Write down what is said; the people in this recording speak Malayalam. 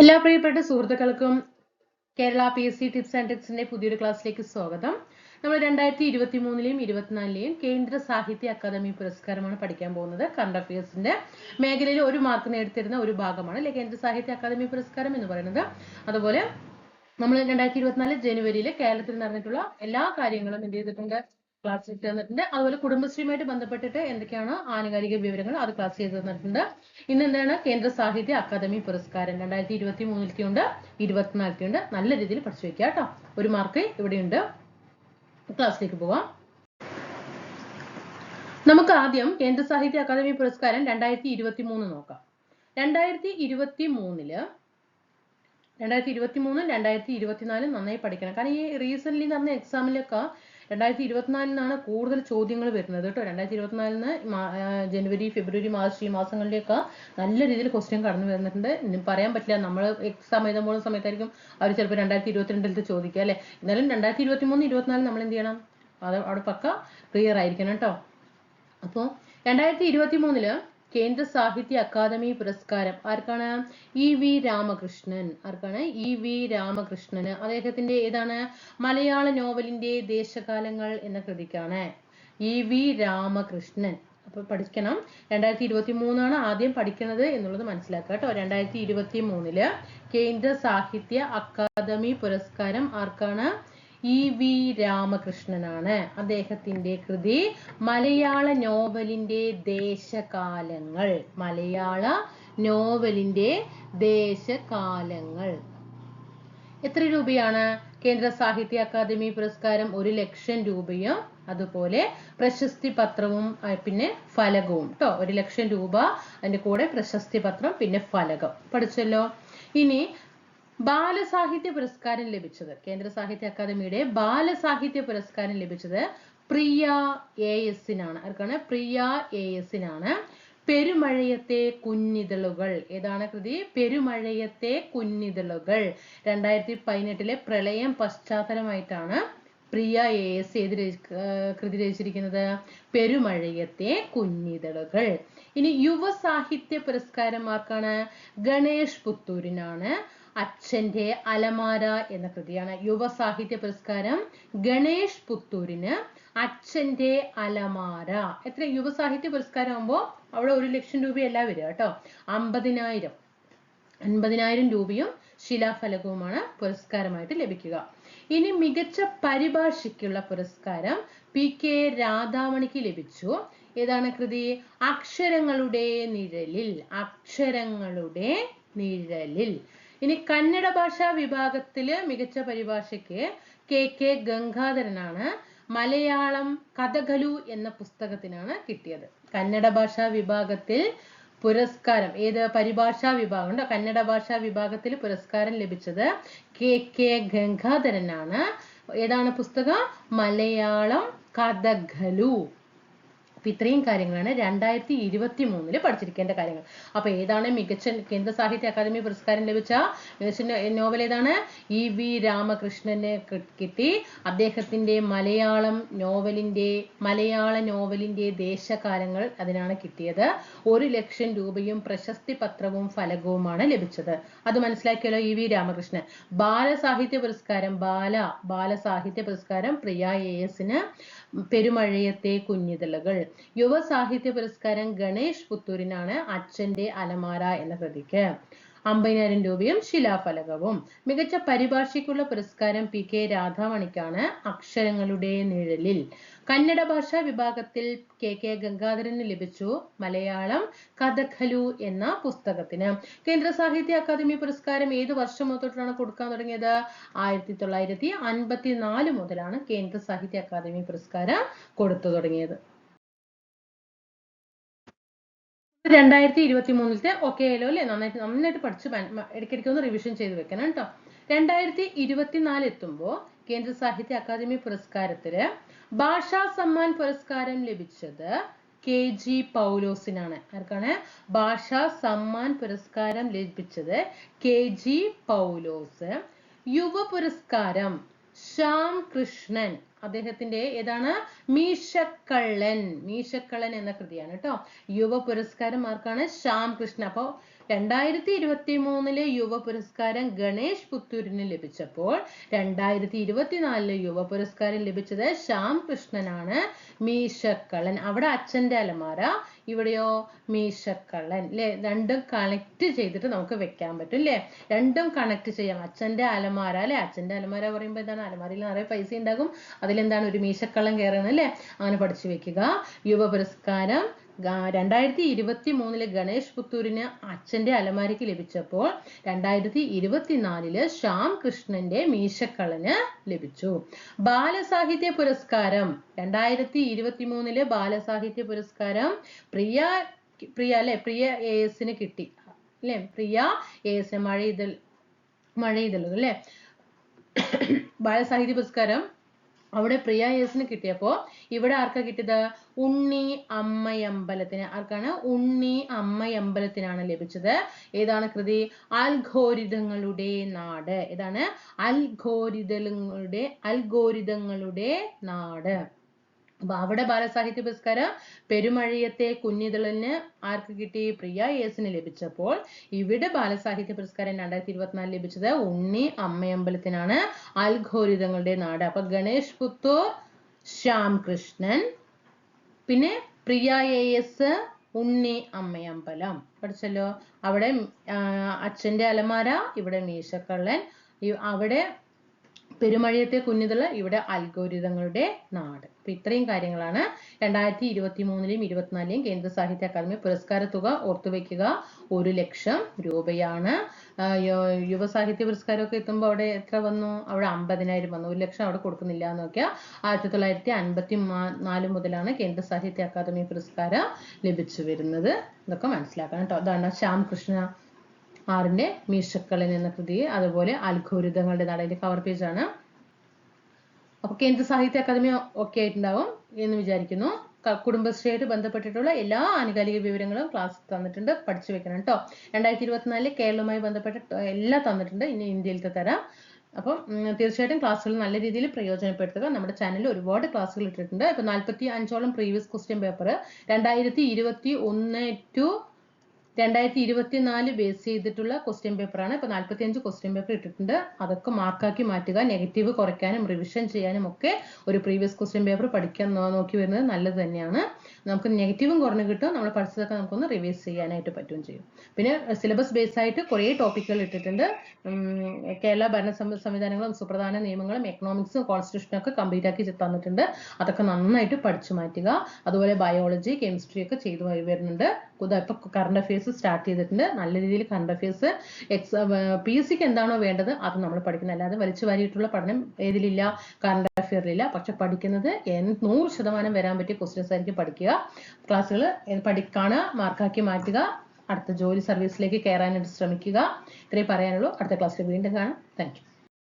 എല്ലാ പ്രിയപ്പെട്ട സുഹൃത്തുക്കൾക്കും Kerala P S C tips and ടിപ്സിന്റെ പുതിയൊരു ക്ലാസ്സിലേക്ക് സ്വാഗതം. നമ്മൾ രണ്ടായിരത്തി ഇരുപത്തി മൂന്നിലെയും ഇരുപത്തിനാലിലെയും കേന്ദ്ര സാഹിത്യ അക്കാദമി പുരസ്കാരമാണ് പഠിക്കാൻ പോകുന്നത്. കറണ്ട് അഫയേഴ്സിന്റെ മേഖലയിൽ ഒരു മാർക്ക് നേടിത്തരുന്ന ഒരു ഭാഗമാണ് അല്ലെ? കേന്ദ്ര സാഹിത്യ അക്കാദമി പുരസ്കാരം എന്ന് പറയുന്നത്. അതുപോലെ നമ്മൾ രണ്ടായിരത്തി ഇരുപത്തിനാല് ജനുവരിയിൽ കേരളത്തിൽ നടന്നിട്ടുള്ള എല്ലാ കാര്യങ്ങളും എന്ത് ചെയ്തിട്ടുണ്ട്? ക്ലാസ് ചെയ്ത് തന്നിട്ടുണ്ട് അതുപോലെ കുടുംബശ്രീയുമായിട്ട് ബന്ധപ്പെട്ടിട്ട് എന്തൊക്കെയാണ് ആനുകാലിക വിവരങ്ങൾ അത് ക്ലാസ് ചെയ്ത് തന്നിട്ടുണ്ട്. ഇന്ന് എന്താണ്? കേന്ദ്ര സാഹിത്യ അക്കാദമി പുരസ്കാരം രണ്ടായിരത്തി ഇരുപത്തി മൂന്നിലേക്കുണ്ട് ഇരുപത്തിനാലത്തെയുണ്ട് നല്ല രീതിയിൽ പഠിച്ചു വെക്കുക കേട്ടോ. ഒരു മാർക്ക് ഇവിടെയുണ്ട്. ക്ലാസ്സിലേക്ക് പോവാം. നമുക്ക് ആദ്യം കേന്ദ്ര സാഹിത്യ അക്കാദമി പുരസ്കാരം രണ്ടായിരത്തി ഇരുപത്തി മൂന്ന് നോക്കാം. രണ്ടായിരത്തി ഇരുപത്തി മൂന്നിൽ രണ്ടായിരത്തി ഇരുപത്തി മൂന്നും രണ്ടായിരത്തി ഇരുപത്തിനാലും നന്നായി പഠിക്കണം. കാരണം ഈ റീസെന്റ് നടന്ന എക്സാമിലൊക്കെ രണ്ടായിരത്തി ഇരുപത്തിനാലിനാണ് കൂടുതൽ ചോദ്യങ്ങൾ വരുന്നത് കേട്ടോ. രണ്ടായിരത്തി ഇരുപത്തിനാലിന് ജനുവരി ഫെബ്രുവരി മാർച്ച് ഈ മാസങ്ങളിലേക്ക് നല്ല രീതിയിൽ ക്വസ്റ്റ്യൻ കടന്നു വരുന്നുണ്ട് പറയാൻ പറ്റില്ല. നമ്മൾ എക്സാം എഴുതാൻ പോകുന്ന സമയത്തായിരിക്കും അവർ ചിലപ്പോൾ രണ്ടായിരത്തി ഇരുപത്തിരണ്ടിലത്തെ ചോദിക്കുക അല്ലെ? എന്നാലും രണ്ടായിരത്തി ഇരുപത്തി മൂന്ന് ഇരുപത്തിനാല് നമ്മൾ എന്ത് ചെയ്യണം? അത് അവിടെ പക്ക ക്ലിയർ ആയിരിക്കണം കേട്ടോ. അപ്പോൾ രണ്ടായിരത്തി ഇരുപത്തി മൂന്നിൽ കേന്ദ്ര സാഹിത്യ അക്കാദമി പുരസ്കാരം. ആർക്കാണ്? E V Ramakrishnan. ആർക്കാണ്? ഇ വി രാമകൃഷ്ണന്. അദ്ദേഹത്തിന്റെ ഏതാണ്? മലയാള നോവലിന്റെ ദേശകാലങ്ങൾ എന്ന കൃതിക്കാണ്. E V Ramakrishnan. അപ്പൊ പഠിക്കണം. രണ്ടായിരത്തി ഇരുപത്തി മൂന്നാണ് ആദ്യം പഠിക്കുന്നത് എന്നുള്ളത് മനസ്സിലാക്കുക കേട്ടോ. രണ്ടായിരത്തി ഇരുപത്തി മൂന്നിൽ കേന്ദ്ര സാഹിത്യ അക്കാദമി പുരസ്കാരം ആർക്കാണ്? ഇ വി രാമകൃഷ്ണനാണ്. അദ്ദേഹത്തിന്റെ കൃതി മലയാള നോവലിന്റെ ദേശകാലങ്ങൾ. മലയാള നോവലിന്റെ ദേശകാലങ്ങൾ. എത്ര രൂപയാണ്? കേന്ദ്ര സാഹിത്യ അക്കാദമി പുരസ്കാരം ഒരു ലക്ഷം രൂപയും അതുപോലെ പ്രശസ്തി പത്രവും പിന്നെ ഫലകവും. കേട്ടോ ഒരു ലക്ഷം രൂപ അതിന്റെ കൂടെ പ്രശസ്തി പത്രം പിന്നെ ഫലകം. പഠിച്ചല്ലോ? ഇനി ബാലസാഹിത്യ പുരസ്കാരം ലഭിച്ചത്. കേന്ദ്ര സാഹിത്യ അക്കാദമിയുടെ ബാലസാഹിത്യ പുരസ്കാരം ലഭിച്ചത് പ്രിയ എ എസിനാണ്. ആർക്കാണ്? പ്രിയ എ എസിനാണ്. പെരുമഴയത്തെ കുഞ്ഞിതളുകൾ. ഏതാണ് കൃതി? പെരുമഴയത്തെ കുഞ്ഞിതളുകൾ. രണ്ടായിരത്തി പതിനെട്ടിലെ പ്രളയം പശ്ചാത്തലമായിട്ടാണ് പ്രിയ എ എസ് ഏത് കൃതി രചിച്ചിരിക്കുന്നത്? പെരുമഴയത്തെ കുഞ്ഞിതളുകൾ. ഇനി യുവ സാഹിത്യ പുരസ്കാരം ആർക്കാണ്? ഗണേഷ് പുത്തൂരിനാണ്. അച്ഛന്റെ അലമാര എന്ന കൃതിയാണ്. യുവസാഹിത്യ പുരസ്കാരം ഗണേഷ് പുത്തൂരിന് അച്ഛന്റെ അലമാര. എത്ര യുവസാഹിത്യ പുരസ്കാരം ആകുമ്പോൾ അവിടെ ഒരു ലക്ഷം രൂപയല്ല വരിക കേട്ടോ. അമ്പതിനായിരം. അൻപതിനായിരം രൂപയും ശിലാഫലകവുമാണ് പുരസ്കാരമായിട്ട് ലഭിക്കുക. ഇനി മികച്ച പരിഭാഷയ്ക്കുള്ള പുരസ്കാരം പി കെ രാധാമണിക്ക് ലഭിച്ചു. ഏതാണ് കൃതി? അക്ഷരങ്ങളുടെ നിഴലിൽ. അക്ഷരങ്ങളുടെ നിഴലിൽ. ഇനി കന്നഡ ഭാഷാ വിഭാഗത്തിൽ മികച്ച പരിഭാഷയ്ക്ക് കെ കെ ഗംഗാധരനാണ്. മലയാളം കഥകലു എന്ന പുസ്തകത്തിനാണ് കിട്ടിയത്. കന്നഡ ഭാഷാ വിഭാഗത്തിൽ പുരസ്കാരം ഏത് പരിഭാഷാ വിഭാഗം ഉണ്ടോ കന്നഡ ഭാഷാ വിഭാഗത്തിൽ പുരസ്കാരം ലഭിച്ചത് കെ കെ ഗംഗാധരനാണ്. ഏതാണ് പുസ്തകം? മലയാളം കഥകളു അപ്പൊ ഇത്രയും കാര്യങ്ങളാണ് രണ്ടായിരത്തി ഇരുപത്തി മൂന്നിൽ പഠിച്ചിരിക്കേണ്ട കാര്യങ്ങൾ. അപ്പൊ ഏതാണ് മികച്ച കേന്ദ്ര സാഹിത്യ അക്കാദമി പുരസ്കാരം ലഭിച്ച മികച്ച നോവൽ ഏതാണ്? ഇ വി രാമകൃഷ്ണന് കിട്ടി. അദ്ദേഹത്തിന്റെ മലയാളം നോവലിന്റെ മലയാള നോവലിന്റെ ദേശകാലങ്ങൾ അതിനാണ് കിട്ടിയത്. ഒരു ലക്ഷം രൂപയും പ്രശസ്തി പത്രവും ഫലകവുമാണ് ലഭിച്ചത്. അത് മനസ്സിലാക്കിയല്ലോ ഇ വി രാമകൃഷ്ണൻ. ബാലസാഹിത്യ പുരസ്കാരം ബാല ബാലസാഹിത്യ പുരസ്കാരം പ്രിയ എ എസിന് പെരുമഴയത്തെ കുഞ്ഞിതളുകൾ. യുവ സാഹിത്യ പുരസ്കാരം ഗണേഷ് പുത്തൂരിനാണ് അച്ഛന്റെ അലമാര എന്ന കൃതിക്ക്. അമ്പതിനായിരം രൂപയും ശിലാഫലകവും. മികച്ച പരിഭാഷയ്ക്കുള്ള പുരസ്കാരം പി കെ രാധാമണിക്കാണ് അക്ഷരങ്ങളുടെ നിഴലിൽ. കന്നഡ ഭാഷാ വിഭാഗത്തിൽ കെ കെ ഗംഗാധരന് ലഭിച്ചു മലയാളം കഥഖലു എന്ന പുസ്തകത്തിന്. കേന്ദ്ര സാഹിത്യ അക്കാദമി പുരസ്കാരം ഏത് വർഷം തൊട്ടാണ് കൊടുക്കാൻ തുടങ്ങിയത്? ആയിരത്തി തൊള്ളായിരത്തി അൻപത്തി നാല് മുതലാണ് കേന്ദ്ര സാഹിത്യ അക്കാദമി പുരസ്കാരം കൊടുത്തു തുടങ്ങിയത്. രണ്ടായിരത്തി ഇരുപത്തി മൂന്നിലത്തെ ഓക്കെ ആയാലോ അല്ലേ? നന്നായിട്ട് നന്നായിട്ട് പഠിച്ച് ഇടയ്ക്കിടയ്ക്ക് ഒന്ന് റിവിഷൻ ചെയ്ത് വെക്കണം കേട്ടോ. രണ്ടായിരത്തി ഇരുപത്തിനാല് എത്തുമ്പോൾ കേന്ദ്ര സാഹിത്യ അക്കാദമി പുരസ്കാരത്തിൽ ഭാഷാ സമ്മാൻ പുരസ്കാരം ലഭിച്ചത് കെ ജി പൗലോസിനാണ്. ആർക്കാണ്? ഭാഷാ സമ്മാൻ പുരസ്കാരം ലഭിച്ചത് കെ ജി പൗലോസ്. യുവ പുരസ്കാരം ശ്യാം കൃഷ്ണൻ അദ്ദേഹത്തിന്റെ ഏതാണ്? മീശക്കള്ളൻ. മീശക്കള്ളൻ എന്ന കൃതിയാണ് കേട്ടോ. യുവ പുരസ്കാരം ആർക്കാണ്? ശ്യാം കൃഷ്ണ അപ്പോ രണ്ടായിരത്തി ഇരുപത്തി മൂന്നിലെ യുവ പുരസ്കാരം ഗണേഷ് പുത്തൂരിന് ലഭിച്ചപ്പോൾ രണ്ടായിരത്തി ഇരുപത്തിനാലിലെ യുവ പുരസ്കാരം ലഭിച്ചത് ശ്യാം കൃഷ്ണനാണ്. മീശക്കള്ളൻ. അവിടെ അച്ഛന്റെ അലമാര. ഇവിടെയോ? മീശക്കള്ളൻ. അല്ലെ രണ്ടും കണക്ട് ചെയ്തിട്ട് നമുക്ക് വെക്കാൻ പറ്റും അല്ലെ രണ്ടും കണക്ട് ചെയ്യാം. അച്ഛന്റെ അലമാര അല്ലെ അച്ഛന്റെ അലമാര പറയുമ്പോൾ എന്താണ്? അലമാരയിൽ നിറയെ പൈസ ഉണ്ടാകും. അതിലെന്താണ്? ഒരു മീശക്കള്ളൻ കയറുന്നത് അല്ലെ അങ്ങനെ പഠിച്ചു വെക്കുക. യുവ പുരസ്കാരം രണ്ടായിരത്തി ഇരുപത്തി മൂന്നിൽ ഗണേഷ് പുത്തൂരിന് അച്ഛന്റെ അലമാരയ്ക്ക് ലഭിച്ചപ്പോൾ രണ്ടായിരത്തി ഇരുപത്തിനാലിൽ ശ്യാം കൃഷ്ണന്റെ മീശക്കളന് ലഭിച്ചു. ബാലസാഹിത്യ പുരസ്കാരം രണ്ടായിരത്തി ഇരുപത്തി മൂന്നിൽ ബാലസാഹിത്യ പുരസ്കാരം പ്രിയ പ്രിയ അല്ലെ പ്രിയ എ എസിന് കിട്ടി. അല്ലെ പ്രിയ എ എസ് മഴ മഴയിതളുകൾ അല്ലെ? ബാലസാഹിത്യ പുരസ്കാരം അവിടെ പ്രിയ യേസിന് കിട്ടിയപ്പോ ഇവിടെ ആർക്കാ കിട്ടിയത്? ഉണ്ണി അമ്മയമ്പലത്തിന്. ആർക്കാണ്? ഉണ്ണി അമ്മയമ്പലത്തിനാണ് ലഭിച്ചത്. ഏതാണ് കൃതി? അൽഘോരിതങ്ങളുടെ നാട്. ഏതാണ്? അൽഘോരിതങ്ങളുടെ അൽഘോരിതങ്ങളുടെ നാട്. അപ്പൊ അവിടെ ബാലസാഹിത്യ പുരസ്കാരം പെരുമഴിയത്തെ കുഞ്ഞിതളിന് ആർക്ക് കിട്ടി? പ്രിയ എസിന് ലഭിച്ചപ്പോൾ ഇവിടെ ബാലസാഹിത്യ പുരസ്കാരം രണ്ടായിരത്തി ഇരുപത്തിനാലിൽ ലഭിച്ചത് ഉണ്ണി അമ്മയമ്പലത്തിനാണ് അൽഘോരിതങ്ങളുടെ നാട്. അപ്പൊ ഗണേഷ് പുത്തൂർ ശ്യാം കൃഷ്ണൻ പിന്നെ പ്രിയ എ എസ് ഉണ്ണി അമ്മയമ്പലം. പഠിച്ചല്ലോ? അവിടെ അച്ഛന്റെ അലമാര ഇവിടെ മീശക്കള്ളൻ അവിടെ പെരുമഴയത്തെ കുഞ്ഞുതള്ള ഇവിടെ അൽഗോരിതങ്ങളുടെ നാട്. അപ്പൊ ഇത്രയും കാര്യങ്ങളാണ് രണ്ടായിരത്തി ഇരുപത്തി മൂന്നിലെയും ഇരുപത്തിനാലിലെയും കേന്ദ്ര സാഹിത്യ അക്കാദമി പുരസ്കാര തുക ഓർത്തുവെക്കുക ഒരു ലക്ഷം രൂപയാണ്. യുവ സാഹിത്യ പുരസ്കാരമൊക്കെ എത്തുമ്പോൾ അവിടെ എത്ര വന്നു? അവിടെ അമ്പതിനായിരം വന്നു. ഒരു ലക്ഷം അവിടെ കൊടുക്കുന്നില്ല എന്ന് നോക്കിയാൽ ആയിരത്തി തൊള്ളായിരത്തി അൻപത്തി നാല് മുതലാണ് കേന്ദ്ര സാഹിത്യ അക്കാദമി പുരസ്കാരം ലഭിച്ചു വരുന്നത്. ഇതൊക്കെ മനസ്സിലാക്കണം കേട്ടോ അതാണ് ശ്യാം കൃഷ്ണ ആറിന്റെ മീശക്കളിൽ എന്ന കൃതി അതുപോലെ അൽഘോരിതങ്ങളുടെ നാടിന്റെ കവർ പേജ് ആണ്. അപ്പൊ കേന്ദ്ര സാഹിത്യ അക്കാദമി ഒക്കെ ആയിട്ടുണ്ടാവും എന്ന് വിചാരിക്കുന്നു. കുടുംബശ്രീയായിട്ട് ബന്ധപ്പെട്ടിട്ടുള്ള എല്ലാ ആനുകാലിക വിവരങ്ങളും ക്ലാസ് തന്നിട്ടുണ്ട്. പഠിച്ചു വെക്കണം കേട്ടോ രണ്ടായിരത്തി ഇരുപത്തിനാലിൽ കേരളവുമായി ബന്ധപ്പെട്ട ട്ട- എല്ലാം തന്നിട്ടുണ്ട്. ഇനി ഇന്ത്യയിലത്തെ തരാം. അപ്പം തീർച്ചയായിട്ടും ക്ലാസ്സുകൾ നല്ല രീതിയിൽ പ്രയോജനപ്പെടുത്തുക. നമ്മുടെ ചാനലിൽ ഒരുപാട് ക്ലാസ്സുകൾ ഇട്ടിട്ടുണ്ട്. ഇപ്പൊ നാൽപ്പത്തി അഞ്ചോളം പ്രീവിയസ് ക്വസ്റ്റ്യൻ പേപ്പർ രണ്ടായിരത്തി ഇരുപത്തി ഒന്ന് ടു രണ്ടായിരത്തി ഇരുപത്തിനാല് ബേസ് ചെയ്തിട്ടുള്ള ക്വസ്റ്റ്യൻ പേപ്പറാണ് ഇപ്പൊ നാൽപ്പത്തി അഞ്ച് ക്വസ്റ്റ്യൻ പേപ്പർ ഇട്ടിട്ടുണ്ട്. അതൊക്കെ മാർക്കാക്കി മാറ്റുക നെഗറ്റീവ് കുറയ്ക്കാനും റിവിഷൻ ചെയ്യാനും ഒക്കെ ഒരു പ്രീവിയസ് ക്വസ്റ്റ്യൻ പേപ്പർ പഠിക്കാൻ നോക്കി വരുന്നത് നല്ലത് തന്നെയാണ്. നമുക്ക് നെഗറ്റീവും കുറഞ്ഞു കിട്ടും. നമ്മൾ പഠിച്ചതൊക്കെ നമുക്കൊന്ന് റിവൈസ് ചെയ്യാനായിട്ട് പറ്റുകയും ചെയ്യും. പിന്നെ സിലബസ് ബേസ് ആയിട്ട് കുറേ ടോപ്പിക്കുകൾ ഇട്ടിട്ടുണ്ട്. കേരള ഭരണ സംവിധാനങ്ങളും സുപ്രധാന നിയമങ്ങളും എക്കണോമിക്സും കോൺസ്റ്റിറ്റ്യൂഷനും ഒക്കെ കംപ്ലീറ്റ് ആക്കി തന്നിട്ടുണ്ട്. അതൊക്കെ നന്നായിട്ട് പഠിച്ചു മാറ്റുക. അതുപോലെ ബയോളജി കെമിസ്ട്രി ഒക്കെ ചെയ്തു വരുന്നുണ്ട്. ഇപ്പൊ കറണ്ട് അഫയേഴ്സ് സ്റ്റാർട്ട് ചെയ്തിട്ടുണ്ട്. നല്ല രീതിയിൽ current affairs exam P S സിക്ക് എന്താണോ വേണ്ടത് അത് നമ്മൾ പഠിക്കുന്നത് അല്ലാതെ വലിച്ചു വാരിയിട്ടുള്ള പഠനം ഏതിലില്ല കറണ്ട് അഫയറിലില്ല പക്ഷെ പഠിക്കുന്നത് നൂറ് ശതമാനം വരാൻ പറ്റിയ ക്വസ്റ്റ്യൻസ് ആയിരിക്കും പഠിക്കുക. ക്ലാസ്സുകൾ പഠിക്കാണ് മാർക്കാക്കി മാറ്റുക. അടുത്ത ജോലി സർവീസിലേക്ക് കയറാനായിട്ട് ശ്രമിക്കുക. ഇത്രയും പറയാനുള്ളൂ. അടുത്ത ക്ലാസ്സിൽ വീണ്ടും കാണാം. താങ്ക്